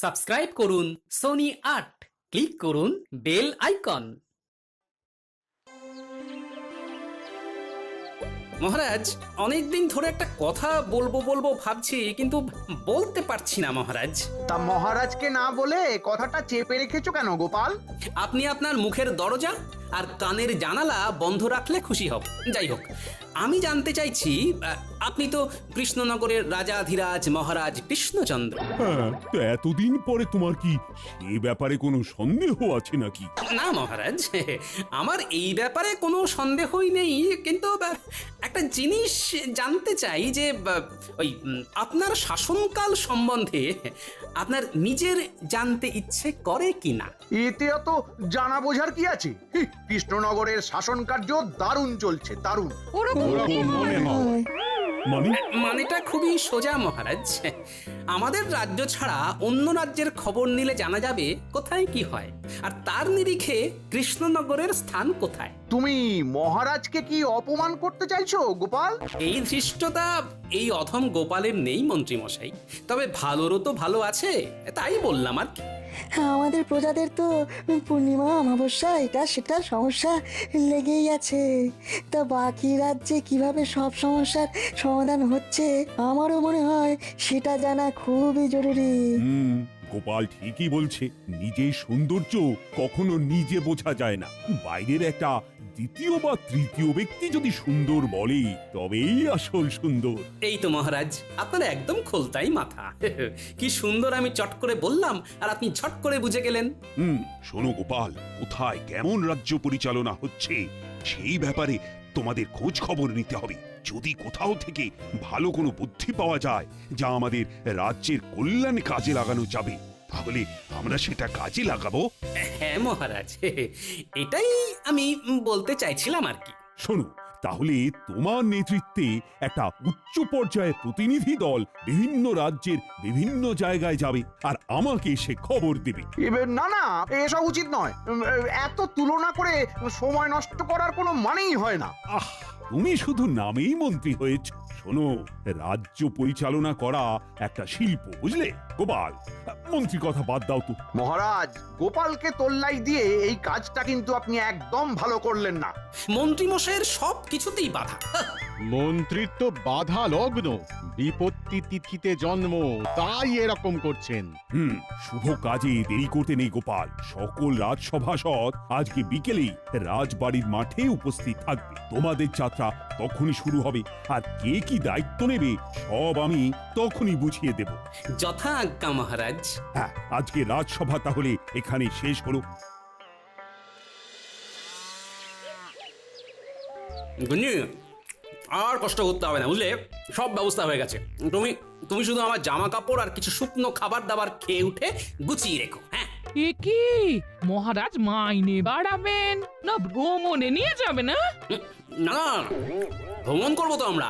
Subscribe করুন Sony আট। Click করুন বেল আইকন। মহারাজ অনেকদিন ধরে একটা কথা বলব বলব ভাবছি কিন্তু বলতে পারছি না মহারাজ। তা মহারাজকে না বলে কথাটা চেপে রেখেছো কেন গোপাল? আপনি আপনার মুখের দরজা আর কানের জানালা বন্ধ রাখলে খুশি হব। যাই হোক আমি জানতে চাইছি আপনি তো কৃষ্ণনগরের রাজাধিরাজ মহারাজ কৃষ্ণচন্দ্র। হ্যাঁ তো এতদিন পরে তোমার কি সে ব্যাপারে কোনো সন্দেহ আছে নাকি? না মহারাজ আমার এই ব্যাপারে কোনো সন্দেহই নেই কিন্তু একটা জিনিস জানতে চাই যে ওই আপনার শাসনকাল সম্বন্ধে আপনার নিজের জানতে ইচ্ছে করে কি না এতে অত জানা বোঝার কি আছে? কৃষ্ণনগরের শাসন কার্য দারুণ চলছে দারুণ। মনে হয়। মানে মানেটা খুবই সোজা মহারাজ। আমাদের রাজ্য ছাড়া অন্য রাজ্যের খবর নিলে জানা যাবে কোথায় কি হয়। আর তার নিরিখে কৃষ্ণনগরের স্থান কোথায়? তুমি মহারাজকে কি অপমান করতে চাইছো গোপাল? এই ধৃষ্টতা এই অধম গোপালের নেই মন্ত্রীমশাই। তবে ভালোরও তো ভালো আছে তাই বললাম আর কি। আমাদের প্রজাদের তো পূর্ণিমা অমাবস্যা, এটা সেটা সমস্যা লেগেই আছে। তা বাকি রাজ্যে কীভাবে সব সমস্যার সমাধান হচ্ছে, আমারও মনে হয় সেটা জানা খুবই জরুরি। গোপাল ঠিকই বলছে, নিজের সৌন্দর্য কখনো নিজে বোঝা যায় না। বাইরের একটা দ্বিতীয় বা তৃতীয় ব্যক্তি যদি সুন্দর বলে তবেই আসল সুন্দর। এই তো মহারাজ আপনার একদম খোলতাই মাথা। কি সুন্দর আমি চট করে বললাম আর আপনি ছট করে বুঝে গেলেন। হুম শোনো গোপাল কোথায় কেমন রাজ্য পরিচালনা হচ্ছে সেই ব্যাপারে তোমাদের খোঁজ খবর নিতে হবে। যদি কোথাও থেকে ভালো কোনো বুদ্ধি পাওয়া যায় যা আমাদের রাজ্যের কল্যাণে কাজে লাগানো যাবে তাহলে আমরা সেটা কাজে লাগাবো? হ্যাঁ মহারাজ। এটাই আমি বলতে চাইছিলাম আর কি। শোনো তাহলে তোমার নেতৃত্বে একটা উচ্চ পর্যায়ের প্রতিনিধি দল বিভিন্ন রাজ্যের বিভিন্ন জায়গায় যাবে আর আমাকে সে খবর দেবে। না না এসব উচিত নয়। এত তুলনা করে সময় নষ্ট করার কোনো মানেই হয় না। আহ তুমি শুধু নামেই মন্ত্রী হয়েছ। শোনো রাজ্য পরিচালনা করা একটা শিল্প বুঝলে? গোপাল মন্ত্রী কথা বাদ দাও তো। মহারাজ গোপালকে তোল্লাই দিয়ে এই কাজটা কিন্তু আপনি একদম ভালো করলেন না। মন্ত্রীমশাইয়ের সব কিছুতেই বাধা। মন্ত্রীর তো বাধা লগ্ন। বিপত্তি তিথিতে জন্ম তাই এরকম করছেন। হুম শুভ কাজে দেরি করতে নেই গোপাল। সকল রাজসভাসদ আজকে বিকেলেই রাজবাড়ির মাঠে উপস্থিত থাকবে। তোমাদের যাত্রা তখনই শুরু হবে। আর কে কি দায়িত্ব নেবে সব আমি তখনই বুঝিয়ে দেব। যথা আজ্ঞা মহারাজ হ্যাঁ আজকে রাজসভা তাহলে এখানে শেষ হলো আর কষ্ট করতে হবে না বুঝলে সব ব্যবস্থা হয়ে গেছে তুমি তুমি শুধু আমার জামা কাপড় আর কিছু শুকনো খাবার দাবার খেয়ে উঠে গুছিয়ে রেখো হ্যাঁ এ কি মহারাজ মাইনে বাড়াবেন না ভ্রমণে নিয়ে যাবে না হুম, না না, না, ভ্রমণ করব তো আমরা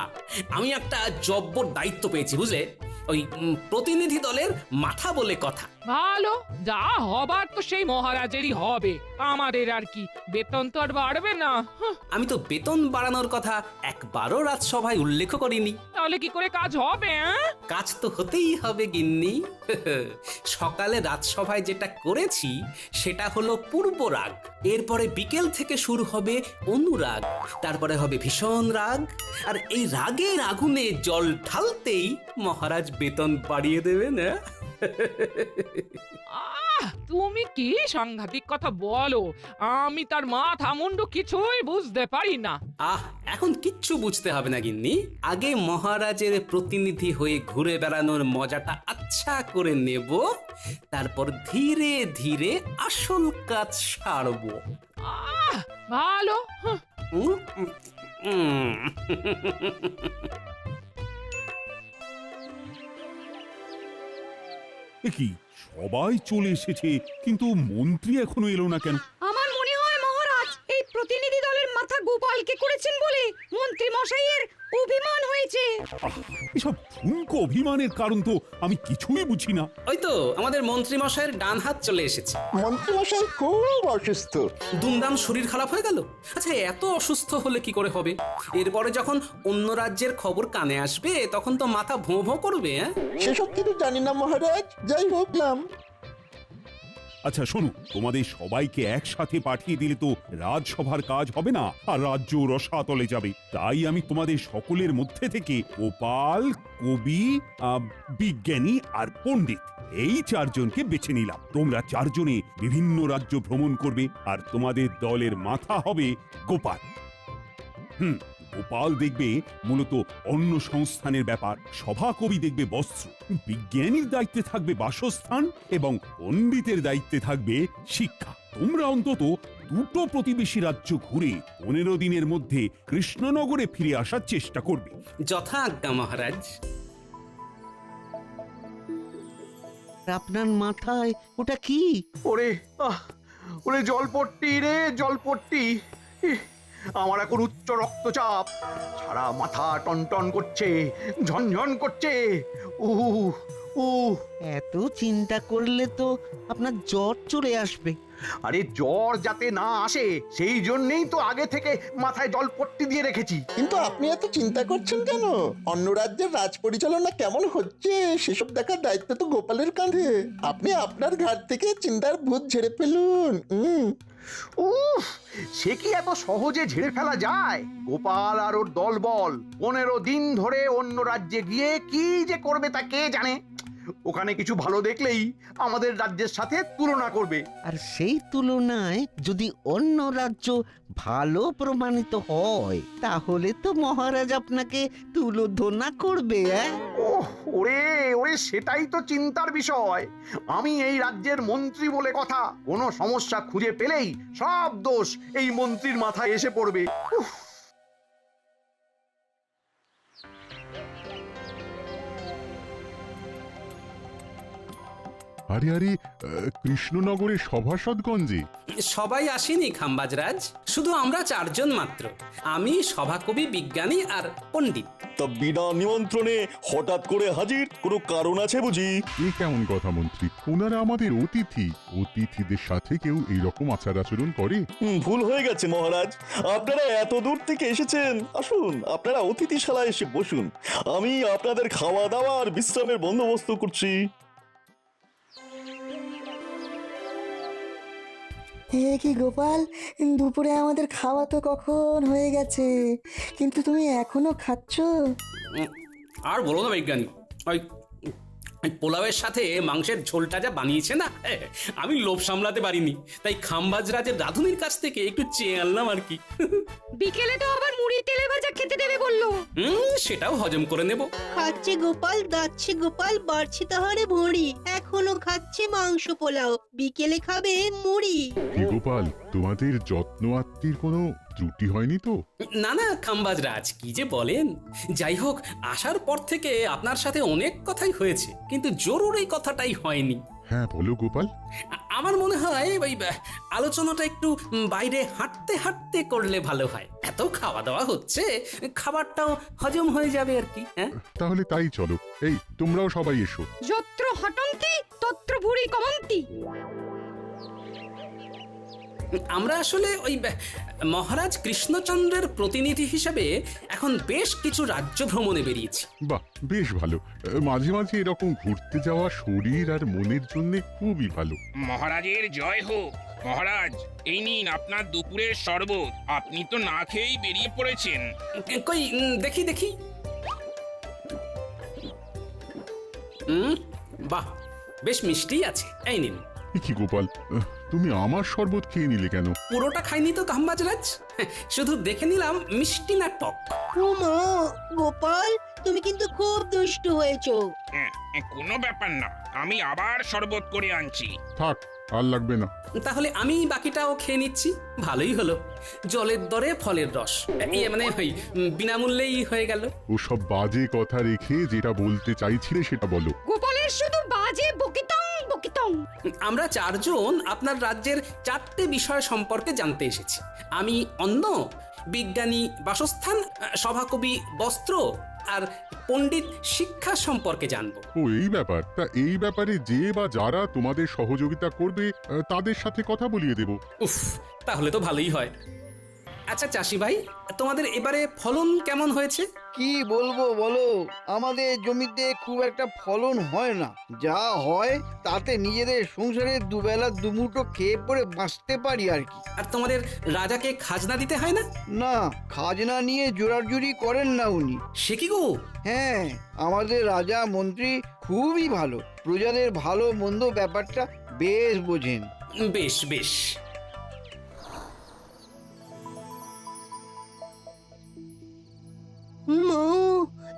আমি একটা জব্বর দায়িত্ব পেয়েছি বুঝলে ওই প্রতিনিধি দলের মাথা বলে কথা। ভালো যা হবার তো সেই মহারাজেরই হবে। আমাদের আর কি বেতন তো আর বাড়বে না। হাহ, আমি তো বেতন বাড়ানোর কথা একবারও রাজসভায় উল্লেখ করিনি। তাহলে কি করে কাজ হবে হ্যাঁ? কাজ তো হতেই হবে গিন্নি। সকালে রাজসভায় যেটা করেছি সেটা হলো পূর্ব রাগ এরপরে বিকেল থেকে শুরু হবে অনুরাগ। তারপরে হবে ভীষণ রাগ। আর এই রাগের আগুনে জল ঢালতেই মহারাজ বেতন বাড়িয়ে দেবেন হ্যাঁ? আহ তুমি কি সাংঘাতিক কথা বলো? আমি তার মাথা মুন্ডু কিছুই বুঝতে পারি না। আহ এখন কিচ্ছু বুঝতে হবে না গিন্নি। আগে মহারাজের প্রতিনিধি হয়ে ঘুরে বেড়ানোর মজাটা আচ্ছা করে নেব তারপর ধীরে ধীরে আসল কাজ সারবো। আহ ভালো। হাহ, উম, উম, উম। এ কি সবাই চলে এসেছে কিন্তু মন্ত্রী এখনও এলো না কেন আমার মনে হয় মহারাজ এই প্রতিনিধি দলের মাথা গোপালকে করেছেন বলে মন্ত্রী মশাইয়ের অভিমান হয়েছে। আহ, এসব ঠুনকো অভিমানের কারণ তো আমি কিছুই বুঝি না। ওই তো আমাদের মন্ত্রী মশাইয়ের ডান হাত চলে এসেছে। মন্ত্রীমশাই খুব অসুস্থ। দুমদাম শরীর খারাপ হয়ে গেল? আচ্ছা এত অসুস্থ হলে কি করে হবে? এরপরে যখন অন্য রাজ্যের খবর কানে আসবে তখন তো মাথা ভোঁ ভোঁ করবে হ্যাঁ? সেসব কিছু জানি না মহারাজ যাই হোক নাম। আচ্ছা শোনো, তোমাদের সবাইকে একসাথে পাঠিয়ে দিলে তো রাজসভার কাজ হবে না, আর রাজ্য রসাতলে যাবে। তাই আমি তোমাদের সকলের মধ্যে থেকে গোপাল, কবি বিজ্ঞানী আর পণ্ডিত এই চারজনকে বেছে নিলাম। তোমরা চারজনে বিভিন্ন রাজ্য ভ্রমণ করবে, আর তোমাদের দলের মাথা হবে গোপাল। হুম গোপাল দেখবে মূলত অন্য সংস্থানের ব্যাপার সভাকবি দেখবে বস্ত্র বিজ্ঞানীর দায়িত্বে থাকবে বাসস্থান এবং পণ্ডিতের দায়িত্বে থাকবে শিক্ষা। তোমরা অন্তত দুটো প্রতিবেশী রাজ্য ঘুরে পনেরো দিনের মধ্যে কৃষ্ণনগরে ফিরে আসার চেষ্টা করবে। যথা আজ্ঞা মহারাজ। আপনার মাথায় ওটা কি? ওরে আহ, ওরে জলপট্টি রে জলপট্টি। ইহ, আমার এখন উচ্চ রক্তচাপ। সারা মাথা টনটন করছে, ঝনঝন করছে। উহ উহ। এত চিন্তা করলে তো আপনার জ্বর চলে আসবে। আরে জ্বর যাতে না আসে সেই জন্যেই তো আগে থেকে মাথায় জলপট্টি দিয়ে রেখেছি। কিন্তু আপনি এত চিন্তা করছেন কেন? অন্য রাজ্যের রাজ পরিচালনা কেমন হচ্ছে? সেসব দেখার দায়িত্ব তো গোপালের কাঁধে। আপনি আপনার ঘাট থেকে চিন্তার ভূত ঝেড়ে ফেলুন। উফ সে কি এত সহজে ঝেড়ে ফেলা যায়? গোপাল আর ওর দলবল পনেরো দিন ধরে অন্য রাজ্যে গিয়ে কি যে করবে তা কে জানে? ওখানে কিছু ভালো দেখলেই আমাদের রাজ্যের সাথে তুলনা করবে। আর সেই তুলনায় যদি অন্য রাজ্য ভালো প্রমাণিত হয় তাহলে তো মহারাজ আপনাকে তুলোধনা করবে অ্যাঁ? ওহ ওরে ওরে সেটাই তো চিন্তার বিষয়। আমি এই রাজ্যের মন্ত্রী বলে কথা কোনো সমস্যা খুঁজে পেলেই সব দোষ এই মন্ত্রীর মাথায় এসে পড়বে। উফ। আরে আরে আহ, কৃষ্ণনগরের সভাসদগঞ্জে? সবাই আসেনি খাম্বাজরাজ। শুধু আমরা চারজন মাত্র। আমি সভাকবি বিজ্ঞানী আর পণ্ডিত। তা বিনা নিমন্ত্রণে হঠাৎ করে হাজির? কোনো কারণ আছে বুঝি? এ কেমন কথা মন্ত্রী? ওনারা আমাদের অতিথি। অতিথিদের সাথে কেউ এইরকম আচার আচরণ করে? হুম, ভুল হয়ে গেছে মহারাজ। আপনারা এত দূর থেকে এসেছেন? আসুন আপনারা অতিথিশালায় এসে বসুন। আমি আপনাদের খাওয়া দাওয়া আর বিশ্রামের বন্দোবস্ত করছি। এ কি গোপাল? দুপুরে আমাদের খাওয়া তো কখন হয়ে গেছে? কিন্তু তুমি এখনও খাচ্ছ? আর বলো না বিজ্ঞানী। ওই পোলাওয়ের সাথে মাংসের ঝোলটা যা বানিয়েছে না আমি লোভ সামলাতে পারিনি। তাই খাম্বাজ রাজের রাধুনির কাছ থেকে একটু চেয়ে আনলাম আর কি। বিকেলে তো আবার মুড়ি তেলে ভাজা খেতে দেবে বলল। হুম সেটাও হজম করে নেব। খাচ্ছে গোপাল দাচ্ছে গোপাল বাড়ছে তাহারে ভুঁড়ি এখনও খাচ্ছে মাংস পোলাও। বিকেলে খাবে মুড়ি। কি গোপাল তোমাদের যত্ন আত্মীর কোনো ত্রুটি হয়নি তো? না না খাম্বাজ রাজ কি যে বলেন? যাই হোক আসার পর থেকে আপনার সাথে অনেক কথাই হয়েছে কিন্তু জরুরি কথাটাই হয়নি। হ্যাঁ বলো গোপাল। আমার মনে হয় ওই আলোচনাটা একটু বাইরে হাঁটতে হাঁটতে করলে ভালো হয়। এত খাওয়া দাওয়া হচ্ছে খাবারটাও হজম হয়ে যাবে আর কি হ্যাঁ? তাহলে তাই চলো। এই তোমরাও সবাই এসো। যত্র হটন্তি তত্র ভুরি কমন্তি। আমরা আসলে ওই মহারাজ কৃষ্ণচন্দ্রের প্রতিনিধি হিসেবে এখন বেশ কিছু রাজ্য ভ্রমণে বেরিয়েছি। বাহ বেশ ভালো। মাঝে মাঝে এরকম ঘুরতে যাওয়া শরীর আর মনের জন্য খুবই ভালো। মহারাজের জয় হোক। মহারাজ এই নিন আপনার দুপুরের শরবত। আপনি তো না খেয়েই বেরিয়ে পড়েছেন। কই দেখি দেখি। বাহ বেশ মিষ্টি আছে। এই নিন। কি গোপাল? তুমি আমার শরবত খেয়ে নিলে কেন? পুরোটা খাইনি তো কাম্বাজরাজ? শুধু দেখে নিলাম মিষ্টি না টক। ও মা গোপাল তুমি কিন্তু খুব দুষ্টু হয়েছো। হ্যাঁ, কোনো ব্যাপার না। আমি আবার শরবত করে আনছি। থাক আর লাগবে না। তাহলে আমি বাকিটাও খেয়ে নিচ্ছি। ভালোই হলো। জলের দরে ফলের রস। ইয়ে মানে ওই বিনামূল্যেই হয়ে গেল। ওসব বাজে কথা রেখে যেটা বলতে চাইছিলে সেটা বলো। গোপালের শুধু আমরা চারজন আপনার রাজ্যের চারটে বিষয় সম্পর্কে জানতে এসেছি। আমি অন্য বিজ্ঞানী বাসস্থান সভাকবি বস্ত্র আর পণ্ডিত শিক্ষা সম্পর্কে জানব। ও এই ব্যাপার। তা এই ব্যাপারে যে বা যারা তোমাদের সহযোগিতা করবে তাদের সাথে কথা বলিয়ে দেব। উফ তাহলে তো ভালোই হয়। আচ্ছা চাষি ভাই তোমাদের এবারে ফলন কেমন হয়েছে? কি বলব বলো আমাদের জমিতে খুব একটা ফলন হয় না। যা হয় তাতে নিজেদের সংসারে দুবেলা দুমুটো খেয়ে পরে বাঁচতে পারি আর কি। আর তোমাদের রাজাকে খাজনা দিতে হয় না? না খাজনা নিয়ে জোরাজুরি করেন না উনি। সে কি গো? হ্যাঁ আমাদের রাজা মন্ত্রী খুবই ভালো। প্রজাদের ভালো মন্দ ব্যাপারটা বেশ বোঝেন। বেশ বেশ। মা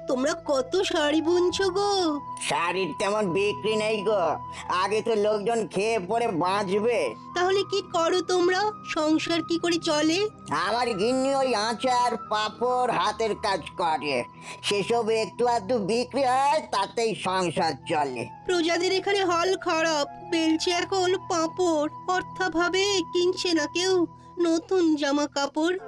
তোমরা কত শাড়ি বুনছো গো? শাড়ির তেমন বিক্রি নেই গো। আগে তো লোকজন খেয়ে পরে বাঁচবে। তাহলে কি করো তোমরা? সংসার কি করে চলে? আমার গিন্নি ওই আচার পাপড় হাতের কাজ করে। সেসব একটু আধটু বিক্রি হয় তাতেই সংসার চলে। প্রজাদের এখানে হল খারাপ। বেলছে এখন পাঁপড়। অর্থাভাবে কিনছে না কেউ। নতুন জামা কাপড়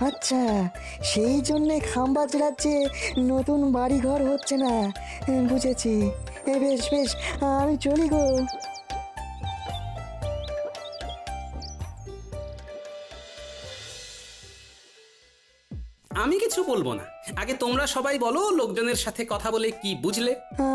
আচ্ছা সেই জন্যে খাম্বাজ রাজ্যে নতুন বাড়ি ঘর হচ্ছে না বুঝেছি। এ বেশ বেশ আমি চলি গো। আমি কিছু বলব না। আগে তোমরা সবাই বলো লোকজনের সাথে কথা বলে কি বুঝলে?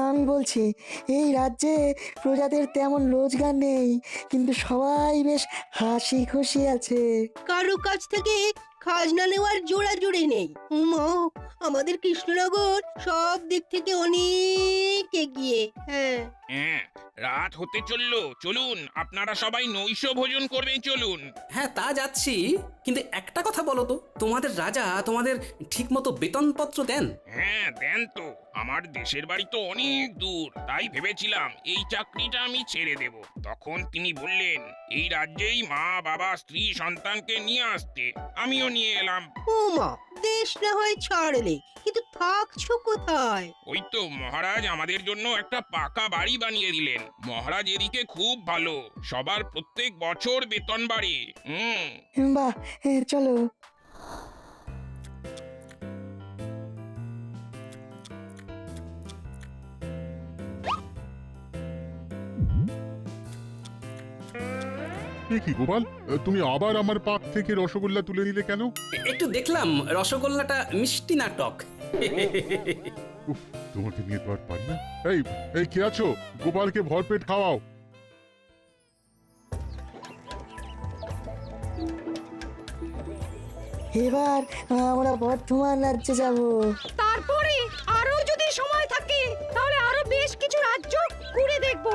আমি বলছি এই রাজ্যে প্রজাদের তেমন রোজগার নেই কিন্তু সবাই বেশ হাসি খুশি আছে। কারও কাছ থেকে খাজনা নেওয়ার জোড়া জুড়ে নেই। উমা আমাদের কৃষ্ণনগর সব দিক থেকে অনেক এগিয়ে হ্যাঁ। হ্যাঁ রাত হতে চলল। চলুন আপনারা সবাই নৈশ ভোজন করবেন চলুন। হ্যাঁ তা যাচ্ছি। কিন্তু একটা কথা বলো তো তোমাদের রাজা তোমাদের ঠিকমতো বেতনপত্র দেন? হ্যাঁ দেন তো। আমার দেশের বাড়ি তো অনেক দূর তাই ভেবেছিলাম এই চাকরিটা আমি ছেড়ে দেব। তখন তিনি বললেন এই রাজ্যেই মা বাবা স্ত্রী সন্তানকে নিয়ে আসতে। আমিও নিয়ে এলাম। ও উমা দেশ না হয় ছাড়লে কিন্তু থাকছো কোথায়? ওই তো মহারাজ আমাদের জন্য একটা পাকা বাড়ি বানিয়ে দিলেন। মহারাজ এদিকে খুব ভালো সবার প্রত্যেক বছর বেতন বাড়ে। হুম। বাহ চলো। এ কি গোপাল? তুমি আবার আমার পাক থেকে রসগোল্লা তুলে নিলে কেন? একটু দেখলাম রসগোল্লাটা মিষ্টি নাটক উফ তোমাকে নিয়ে তো আর পারি না। এই এই কে আছো? গোপালকে ভরপেট খাওয়াও। এবার আমরা বর্ধমান রাজ্যে যাব। তারপরে আরও যদি সময় থাকে তাহলে আরও বেশ কিছু রাজ্য ঘুরে দেখব।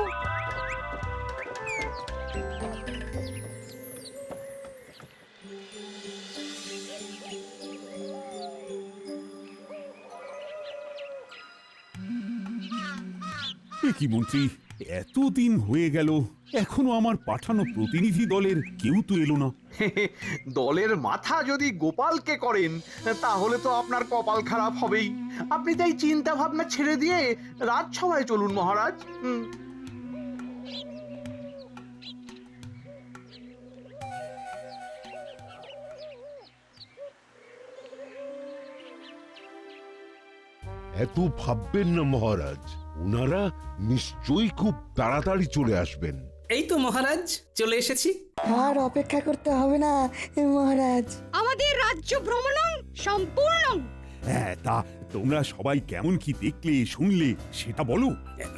কি মন্ত্রী? এতদিন হয়ে গেল এখনও আমার পাঠানো প্রতিনিধি দলের কেউ তো এলো না। দলের মাথা যদি গোপালকে করেন তাহলে তো আপনার কপাল খারাপ হবেই। আপনি তাই চিন্তা ভাবনা ছেড়ে দিয়ে রাজসভায় চলুন মহারাজ। হুম। এত ভাববেন না মহারাজ। ওনারা নিশ্চয়ই খুব তাড়াতাড়ি চলে আসবেন। এই তো মহারাজ চলে এসেছি। আর অপেক্ষা করতে হবে না মহারাজ। আমাদের রাজ্য ভ্রমণ সম্পূর্ণ। হ্যাঁ তা তোমরা সবাই কেমন কি দেখলে শুনলে সেটা বলো।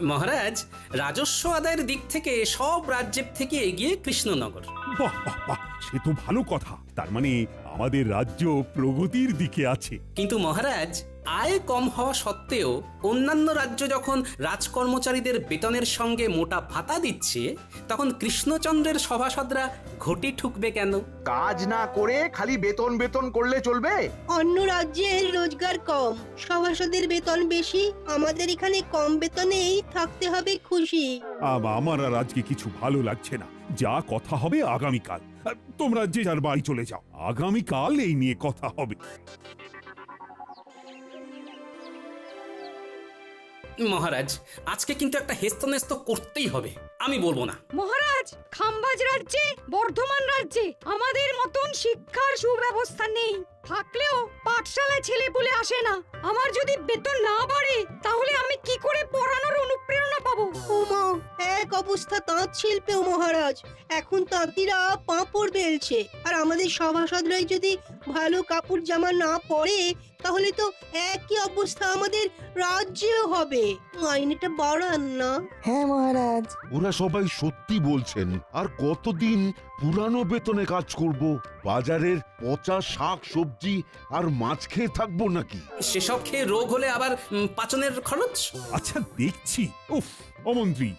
মহারাজ রাজস্ব আদায়ের দিক থেকে সব রাজ্যের থেকে এগিয়ে কৃষ্ণনগর। বাহ বাহ বাহ সে তো ভালো কথা। তার মানে আমাদের রাজ্য প্রগতির দিকে আছে। কিন্তু মহারাজ আয় কম হওয়া সত্ত্বেও অন্যান্য রাজ্য যখন রাজকর্মচারীদের বেতনের সঙ্গে মোটা ভাতা দিচ্ছে তখন কৃষ্ণচন্দ্রের সভাসদরা ঘটি ঠুকবে কেন? কাজ না করে খালি বেতন বেতন করলে চলবে? অন্য রাজ্যের রোজগার কম সভাসদের বেতন বেশি আমাদের এখানে কম বেতনেই থাকতে হবে খুশি। আম- আমার আর আজকে কিছু ভালো লাগছে না। যা কথা হবে আগামীকাল। আহ, তোমরা যে যার বাড়ি চলে যাও। আগামীকাল এই নিয়ে কথা হবে। মহারাজ আজকে কিন্তু একটা হেস্তনেস্ত করতেই হবে। আমি বলব না। মহারাজ খাম্বাজ রাজ্যে বর্ধমান রাজ্যে আমাদের মতন শিক্ষার সুব্যবস্থা নেই। থাকলেও পাঠশালায় ছেলে বলে আসে না। আমার যদি বেতন না বাড়ে তাহলে আমি কি করে পড়ানোর অনুপ্রেরণা পাবো? ওমা এক অবস্থা তাঁত শিল্পেও মহারাজ। এখন তাঁতিরা পাঁপড় বেলছে। আর আমাদের সভাসদরাই যদি ভালো কাপড় জামা না পরে তাহলে তো একই অবস্থা আমাদের রাজ্যেও হবে। মাইনেটা বাড়ান না। হ্যাঁ মহারাজ। ওরা সবাই সত্যি বলছেন আর কতদিন পুরানো বেতনে কাজ করব? বাজারের পচা শাক সবজি আর মাছ খেয়ে থাকব নাকি? সেসব খেয়ে রোগ হলে আবার উম, পাচনের খরচ? আচ্ছা দেখছি। উফ অমন্ত্রী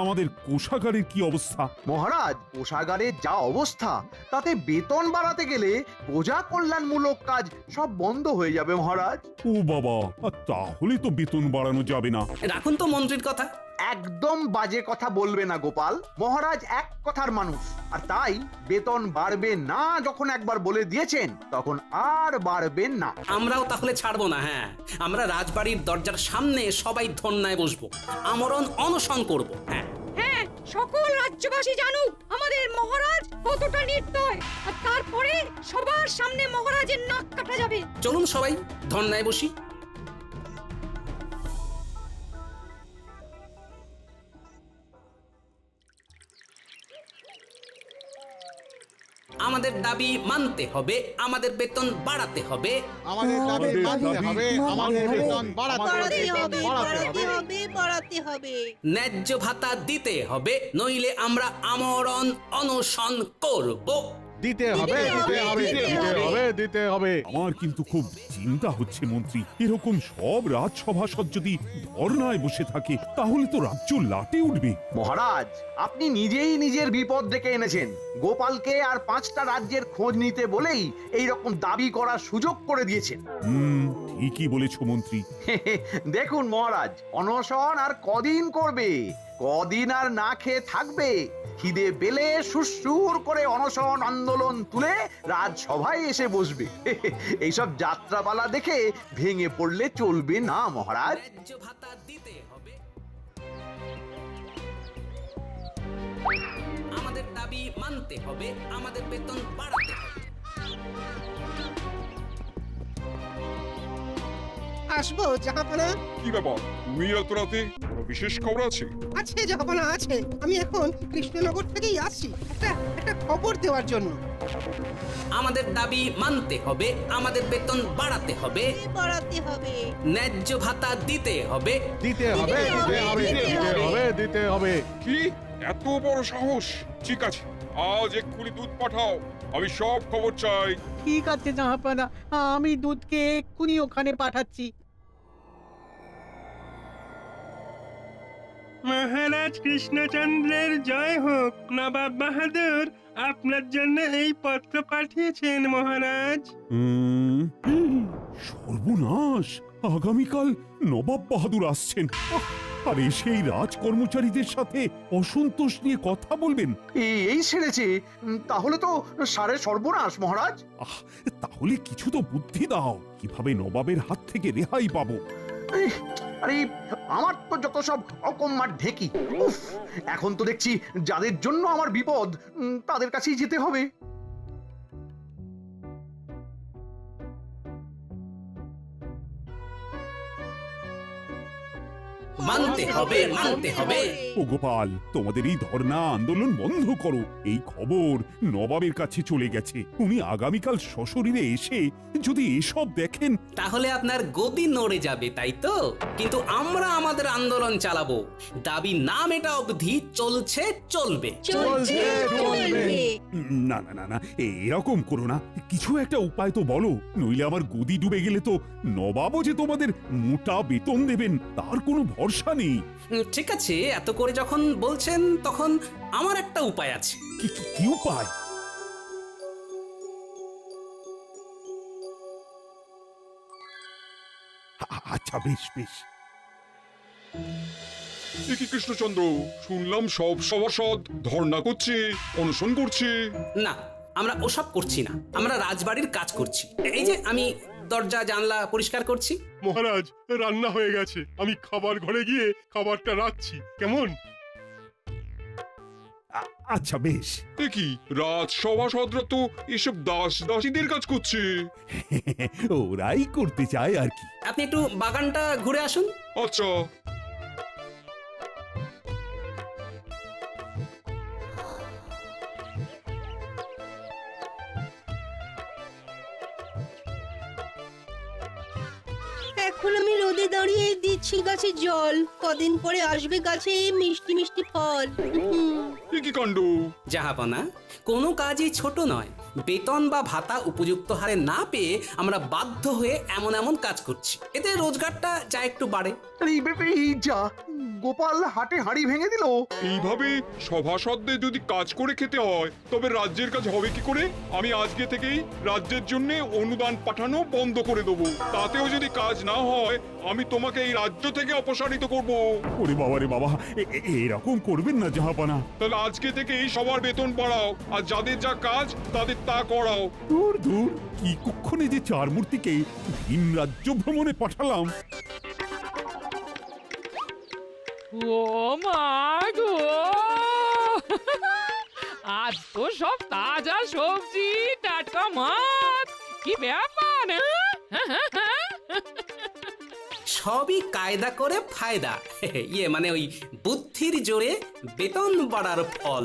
আমাদের কোষাগারের কি অবস্থা? মহারাজ কোষাগারের যা অবস্থা তাতে বেতন বাড়াতে গেলে প্রজা কল্যাণমূলক কাজ সব বন্ধ হয়ে যাবে। মহারাজ? ও বাবা আর তাহলে তো বেতন বাড়ানো যাবে না। রাখুন তো মন্ত্রীর কথা। একদম বাজে কথা বলবে না গোপাল। মহারাজ এক কথার মানুষ আর তাই বেতন বাড়বে না যখন একবার বলে দিয়েছেন তখন আর বাড়বেন না। আমরাও তাহলে ছাড়বো না হ্যাঁ। আমরা রাজবাড়ির দরজার সামনে সবাই ধন্যায় বসবো আমরণ অনশন করব হ্যাঁ। সকল রাজ্যবাসী জানুক, আমাদের মহারাজ কতটা নির্দয়। আর তারপরে সবার সামনে মহারাজের নাক কাটা যাবে। চলুন সবাই ধন্যায় বসি। আমাদের দাবি মানতে হবে আমাদের বেতন বাড়াতে হবে। আমাদের দাবি মানতে হবে আমাদের বেতন বাড়াতে বাড়াতে হবে হবে বাড়াতে হবে। বাড়াতে হবে। ন্যায্য ভাতা দিতে হবে নইলে আমরা আমরণ অনশন করব। দিতে হবে দিতে হবে দিতে হবে। দিতে হবে। আমার কিন্তু খুব চিন্তা হচ্ছে মন্ত্রী। এরকম সব রাজসভাসদ যদি ধর্নায় বসে থাকে তাহলে তো রাজ্য লাটে উঠবে। মহারাজ আপনি নিজেই নিজের বিপদ ডেকে এনেছেন। গোপালকে আর পাঁচটা রাজ্যের খোঁজ নিতে বলেই এই রকম দাবি করার সুযোগ করে দিয়েছেন। হুম ঠিকই বলেছ মন্ত্রী। দেখুন মহারাজ অনশন আর কদিন করবে? কদিন আর না খেয়ে থাকবে। খিদে পেলে সুসুর করে অনশন আন্দোলন তুলে রাজসভায় এসে বসবে। এইসব যাত্রাপালা দেখে ভেঙে পড়লে চলবে না মহারাজ। আমাদের দাবি মানতে হবে, আমাদের বেতন বাড়াতে হবে। আসব জাহাপানা। কি ব্যাপার? তুমি এত রাতে? কোনো বিশেষ খবর আছে? আছে জাহাপানা আছে। আমি এখন কৃষ্ণনগর থেকেই আসছি। একটা একটা খবর দেওয়ার জন্য। আমাদের দাবি মানতে হবে আমাদের বেতন বাড়াতে হবে। বাড়াতে হবে। ন্যায্য ভাতা দিতে হবে। দিতে হবে দিতে হবে দিতে হবে দিতে হবে। কি? এত বড় সাহস? ঠিক আছে আজ এক্ষুনি দুধ পাঠাও আমি সব খবর চাই। ঠিক আছে জাহাপানা আমি দুধকে এক্ষুনি ওখানে পাঠাচ্ছি। মহারাজ কৃষ্ণচন্দ্রের জয় হোক নবাব বাহাদুর আপনার জন্য এই পত্র পাঠিয়েছেন মহারাজ। সর্বনাশ আগামীকাল নবাব বাহাদুর আসছেন। আর সেই রাজ কর্মচারীদের সাথে অসন্তোষ নিয়ে কথা বলবেন? এই উম, তাহলে তো সারে সর্বনাশ মহারাজ। তাহলে কিছু তো বুদ্ধি দাও। কীভাবে নবাবের হাত থেকে রেহাই পাবো? আরে আমার তো যত সব অকম্মার ঢেকি। উফ, এখন তো দেখছি যাদের জন্য আমার বিপদ তাদের কাছেই যেতে হবে। মানতে হবে মানতে হবে। ও গোপাল তোমাদের এই ধর্ণা আন্দোলন বন্ধ করো। এই খবর নবাবের কাছে চলে গেছে। উনি আগামীকাল সশরীরে এসে যদি এসব দেখেন তাহলে আপনার গদি নড়ে যাবে তাই তো? কিন্তু আমরা আমাদের আন্দোলন চালাবো। দাবি না মেটা অবধি চলছে চলবে। চলছে চলবে। না না না না এরকম করো না। কিছু একটা উপায় তো বলো। নইলে আমার গদি ডুবে গেলে তো নবাবও যে তোমাদের মোটা বেতন দেবেন তার কোনো ভরসা নেই উম, ঠিক আছে এত করে যখন বলছেন তখন আমার একটা উপায় আছে। কি কি- কি উপায়? আ- আচ্ছা বেশ বেশ। এ কি কৃষ্ণচন্দ্র? শুনলাম সব সভাসদ ধর্ণা করছে অনশন করছে। না আমরা ওসব করছি না আমরা রাজবাড়ির কাজ করছি। এই যে আমি দরজা জানলা পরিষ্কার করছি। মহারাজ রান্না হয়ে গেছে। আমি খাবার ঘরে গিয়ে খাবারটা রাখছি। কেমন? আচ্ছা বেশ। কি রাজ সভাসদরা তো এসব দাস দাসীদের কাজ করছে। ওরাই করতে চায় আর কি। আপনি একটু বাগানটা ঘুরে আসুন। আচ্ছা। রোদে দাঁড়িয়ে দিচ্ছি গাছে জল। কদিন পরে আসবে গাছে মিষ্টি মিষ্টি ফল। হুম, কি কাণ্ড? জাহাপনা কোনো কাজই ছোট নয়। বেতন বা ভাতা উপযুক্ত হারে না পেয়ে আমরা বাধ্য হয়ে এমন এমন কাজ করছি। এতে রোজগারটা যা একটু বাড়ে। আরে এই যা গোপাল হাটে হাঁড়ি ভেঙে দিল। এইভাবে সভাসদদের যদি কাজ করে খেতে হয় তবে রাজ্যের কাজ হবে কি করে? আমি আজকে থেকেই রাজ্যের জন্য অনুদান পাঠানো বন্ধ করে দেবো। তাতেও যদি কাজ না হয় আমি তোমাকে এই রাজ্য থেকে অপসারিত করব। ওরে বাবা রে বাবা এরকম করবেন না জাহাপানা। তাহলে আজকে থেকেই সবার বেতন বাড়াও। আর যাদের যা কাজ তাদের তা করাও। দূর দূর। কি কুক্ষণে যে চার মূর্তিকে ভিন রাজ্য ভ্রমণে পাঠালাম। ও মা গো! আজ তো সব তাজা সবজি টাটকা মাছ। কি ব্যাপার হ্যাঁ? সবই কায়দা করে ফায়দা। ইয়ে মানে ওই বুদ্ধির জোরে বেতন বাড়ার ফল।